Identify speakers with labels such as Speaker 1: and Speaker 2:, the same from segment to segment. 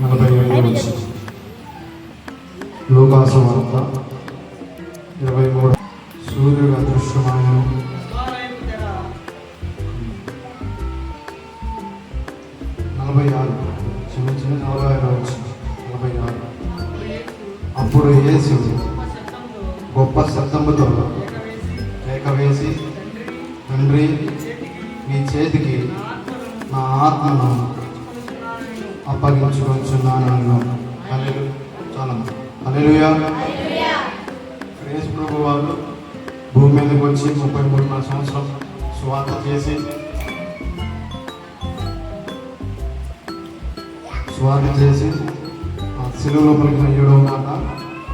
Speaker 1: నలభై ఏడు వచ్చి లోకాసు వార్త ఇరవై మూడు సూర్యుడు అదృశ్యమాయను. నలభై ఆరు. చిన్న చిన్న నలభై ఆరు వచ్చి నలభై ఆరు. అప్పుడు యేసు గొప్ప శబ్దముతో కేక వేసి తండ్రి మీ చేతికి నా ఆత్మను అప్పగించుకొచ్చున్నాను అన్నాను హల్లెలు చాలా హల్లెలూయా. క్రేజ్ ప్రభు వాళ్ళు భూమి మీదకి వచ్చి ముప్పై మూడున్నర సంవత్సరం స్వార్థ చేసి స్వార్థ చేసి ఆ సిలువలో పలికిన ఏడవ మాట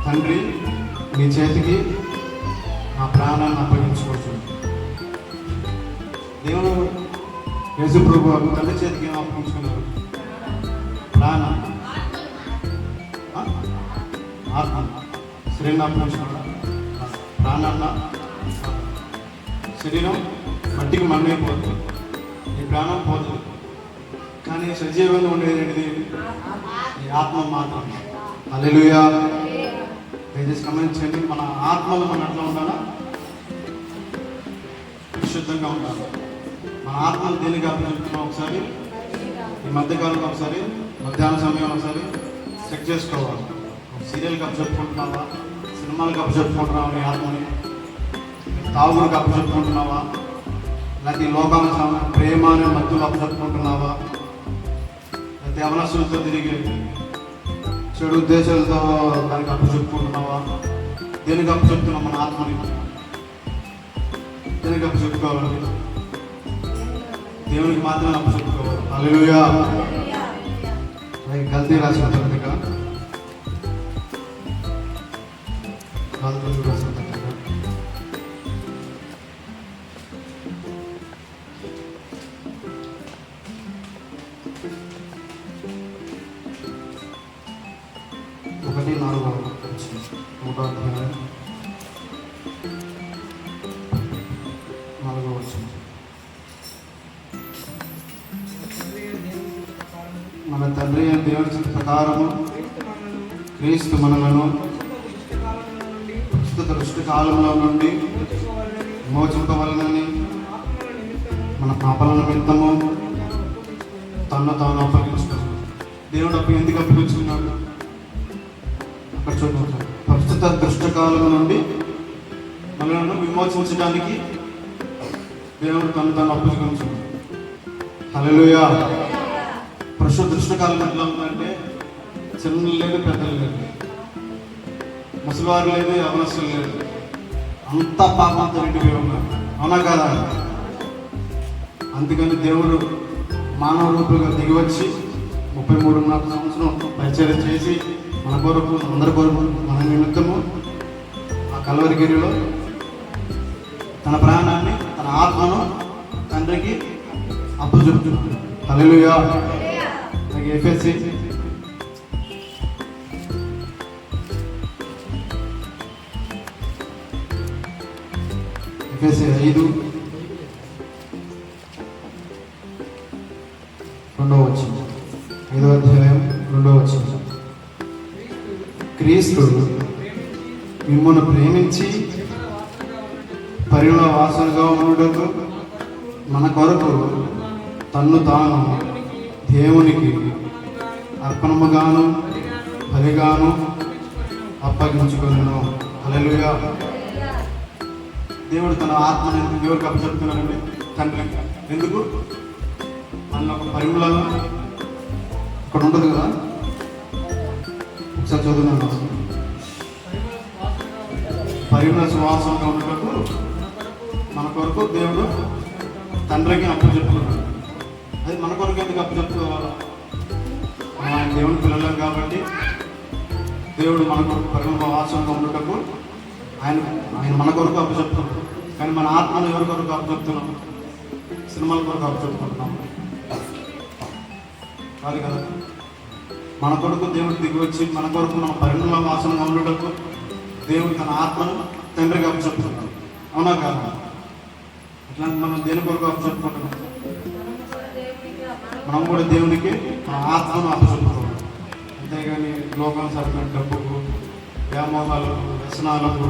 Speaker 1: తండ్రి మీ చేతికి నా ప్రాణాన్ని అప్పగించుకోవచ్చు. దేవుడు యేసు ప్రభు తండ్రి చేతికి అప్పగించుకున్నారు? ఆత్మ శరీరం ప్రాణాన్న శరీరం మట్టికి మన్నైపోతుంది ఈ ప్రాణం పోతుంది కానీ సజీవంగా ఉండేది ఏంటిది? ఈ ఆత్మ మాత్రం. అలెలుయా దయచేసి గమనించండి మన ఆత్మలు మన ఎట్లా ఉండాలా? విశుద్ధంగా ఉండాలి? మన ఆత్మలు దేనికి అప్పచెప్తున్నాం ఒకసారి? ఈ మధ్యకాలంలో ఒకసారి మధ్యాహ్న సమయం ఒకసారి చెక్ చేసుకోవాలి. సీరియల్కి అప్పచెప్పుకుంటున్నావా సినిమాలకు అప్పచెప్పుకుంటున్నావా నీ ఆత్మని? తాగుడికి అప్పచెప్పుకుంటున్నావా లేకపోతే లోకాల ప్రేమ అనే మధ్యలో అప్పచెప్పుకుంటున్నావా లేకపోతే అవనస్తులతో తిరిగి చెడు ఉద్దేశాలతో దానికి అప్పచెప్పుకుంటున్నావా దేనికి అప్పచెప్తున్నాం మన ఆత్మని? దేనికి అప్పచెప్పుకోవాలి దేవునికి మాత్రమే అప్పచెప్పుకోవాలి అలాగే గల్తీ రాసిన ఒకటి నాలుగు నూట అధ్యాయం. నాలుగో వచ్చింది మన తండ్రి అయిన దేవుడి చిత్త ప్రకారము క్రీస్తు మనలను ప్రస్తుత దృష్టి కాలంలో నుండి విమోచింపవలనని మన పాపల నిమిత్తము తను తాను అప్పగించుకున్నాడు దేవుడు అప్పుడు ఎందుకు అప్పగించుకున్నాడు అక్కడ చూడండి ప్రస్తుత దృష్టకాలం నుండి మనలను విమోచించడానికి దేవుడు తను తను అప్పగించుకున్నాడు హల్లెలూయా. ప్రస్తుత దృష్టకాలం ఎట్లా ఉందంటే చిన్నలు లేదు పెద్దలు లేదు. ముసలివారు లేదు అవనస్తులు లేదు. అంతా పాపంతో నిండిపోయి ఉన్నారు. అవునా కదా? అందుకని దేవుడు మానవ రూపంగా దిగి వచ్చి ముప్పై మూడున్నర సంవత్సరం పరిచయం చేసి మన కొరకు అందరి కొరకు మన నిమిత్తము ఆ కలవరిగిరిలో తన ప్రాణాన్ని తన ఆత్మను తండ్రికి అప్పు చెప్తున్నాడు హల్లెలూయా. అలాగే ఎఫ్ఎస్సి. ఎఫ్ఎస్సి ఐదు. రెండవ వచ్చింది క్రీస్తు మిమ్మల్ని ప్రేమించి పరిమళ వాసనగా ఉండటం మన కొరకు తన్ను తాను దేవునికి అర్పణముగాను బలిగాను అప్పగించుకున్నాను అలలుగా దేవుడు తన ఆత్మని దేవుడికి అప్పచెప్తున్నానండి తండ్రి ఎందుకు? మన ఒక పరిమళ ఇక్కడ ఉంటుంది కదా? ఒకసారి చదువున్నాను పరిమళ సువాసంగా ఉండటకు మన కొరకు దేవుడు తండ్రికి అప్పు చెప్పుకున్నాడు. అది మన కొరకు ఎందుకు అప్పు చెప్పుకోవాలి? ఆయన దేవుని పిల్లలం కాబట్టి దేవుడు మన కొరకు పరిమళ వాసంగా ఉండటకు ఆయన ఆయన మన కొరకు అప్పు చెప్తున్నాడు. కానీ మన ఆత్మను ఎవరి కొరకు అప్పు చెప్తున్నాం? సినిమాల కొరకు అప్పు చెప్పుకుంటున్నాం కాదు కదా? మన కొరకు దేవుడు దిగి వచ్చి మన కొరకు మన పరిణామ వాసనగా ఉండటకు దేవుడు తన ఆత్మను తండ్రికి అప్పు చెప్తున్నాడు అవునా కాదు? అట్లా మనం దేని కొరకు అప్పు చెప్పుకుంటున్నాం మనం కూడా దేవునికి మన ఆత్మను అప్పు చెప్పుకోవాలి. అంతేగాని లోకానుసరమైన డబ్బుకు వ్యామోహాలకు వ్యసనాలకు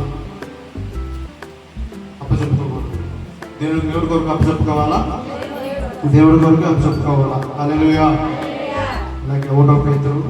Speaker 1: అప్పచెప్పుకోకూడదు దేవుడు దేవుడి కొరకు అప్పచెప్పుకోవాలా దేవుడి కొరకు అప్పచెప్పుకోవాలా అలాగే ఒకటో పేతురు.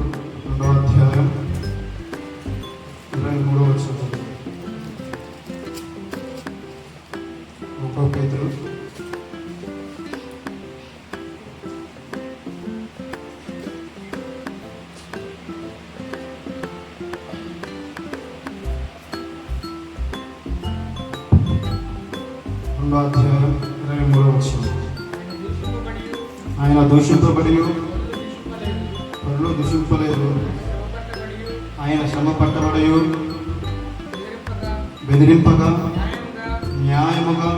Speaker 1: రెండో అధ్యాయం ఇరవై మూడో వచ్చింది ఆయన దూషింపబడి పనులు దూషింపలేదు. ఆయన శ్రమ పట్టబడి బెదిరింపగా న్యాయముగా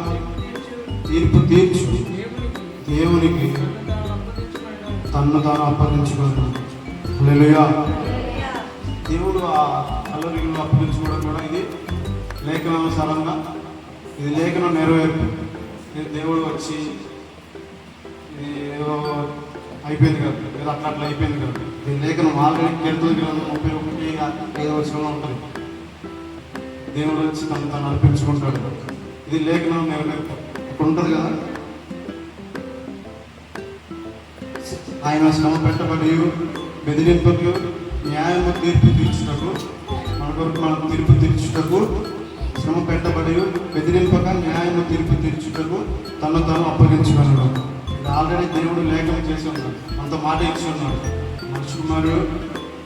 Speaker 1: తీర్పు తీర్చు. దేవునికి తన్ను తాను అప్పగించుకోవడం హల్లెలూయా. దేవుడు ఆ కల్లరిలో అప్పగించుకోవడం కూడా ఇది. లేఖనానుసారంగా ఇది లేఖనం నెరవేర్పు ఇది దేవుడు వచ్చి ఇది ఏదో అయిపోయింది కదా. లేదా అట్లా అట్లా అయిపోయింది కదా. ఇది లేఖనం ఆల్రెడీ కీర్తన గ్రంథం ముప్పై ఒకటి ఐదు వర్షంలో ఉంటుంది. దేవుడు వచ్చి తను తను అర్పించుకుంటాడు. ఇది లేఖనం నెరవేర్పు ఇప్పుడు ఉంటుంది కదా. ఆయన శ్రమ పెట్టబడి బెదిరింపుకు న్యాయము తీర్పు తీర్చుటకు మన కొరకు మనం తీర్పు తీర్చుటకు శ్రమ పెట్టబడి బెదిరింపక న్యాయము తీర్పు తీర్చుటకు తను తాను అప్పగించుకున్నాడు ఇది ఆల్రెడీ దేవుడు లేఖలు చేసి ఉన్నాడు అంత మాట ఇచ్చి ఉన్నాడు మనుషు కుమారుడు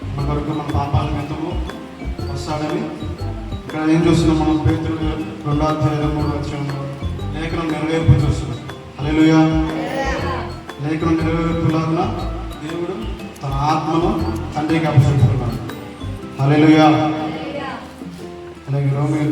Speaker 1: మన కొరకు మన పాపాల నిమిత్తము వస్తాడని ఇక్కడ ఏం చూస్తున్నాం మనం? పేతులు రెండో అధ్యాయం మూడు వచ్చాము లేఖనం నెరవేర్పు చూస్తున్నాం. హల్లెలూయా. లేఖనం నెరవేర్పులాగా దేవుడు తన ఆత్మను తండ్రికి అప్పచెప్పుకున్నాడు. హల్లెలూయా. అలాగే రోమియోలు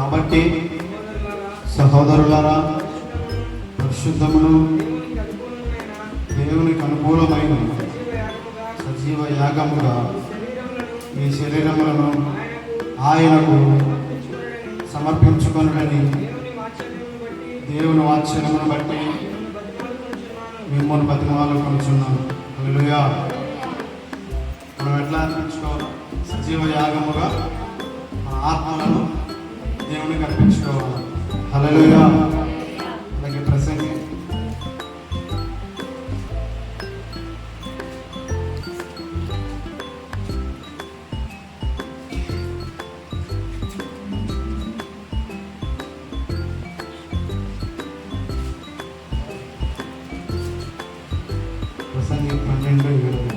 Speaker 2: కాబట్టి సహోదరులరా
Speaker 1: సహోదరులారా, పరిశుద్ధమును
Speaker 2: దేవునికి అనుకూలమైన సజీవ యాగముగా శరీరములను
Speaker 1: ఈ శరీరములను
Speaker 2: ఆయనకు
Speaker 1: ఆయనకు
Speaker 2: దేవుని వాత్సల్యమును బట్టి మిమ్మల్ని
Speaker 1: బతిమాలు కొనుచున్నాను. హల్లెలూయా. మనం ఎట్లా అర్పించుకోవాలి సజీవ యాగముగా మన ఆత్మలను దేవునికి అర్పించుకోవాలి హల్లెలూయా అలాగే ప్రసంగి. ప్రసంగి పన్నెండు ఇరవై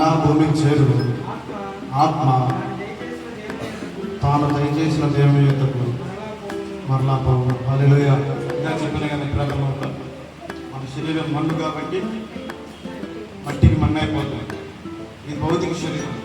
Speaker 1: మన్నా భూమికి చేరు.
Speaker 2: ఆత్మ తాను దయచేసిన దేవుని
Speaker 1: యొక్కకు
Speaker 2: మరలా
Speaker 1: పోవు హల్లెలూయా. ఇంకా చెప్పిన కానీ ప్రథమంలో మన శరీరం మన్ను కాబట్టి మట్టికి మన్నైపోతుంది. అయిపోతుంది ఇది భౌతిక శరీరం.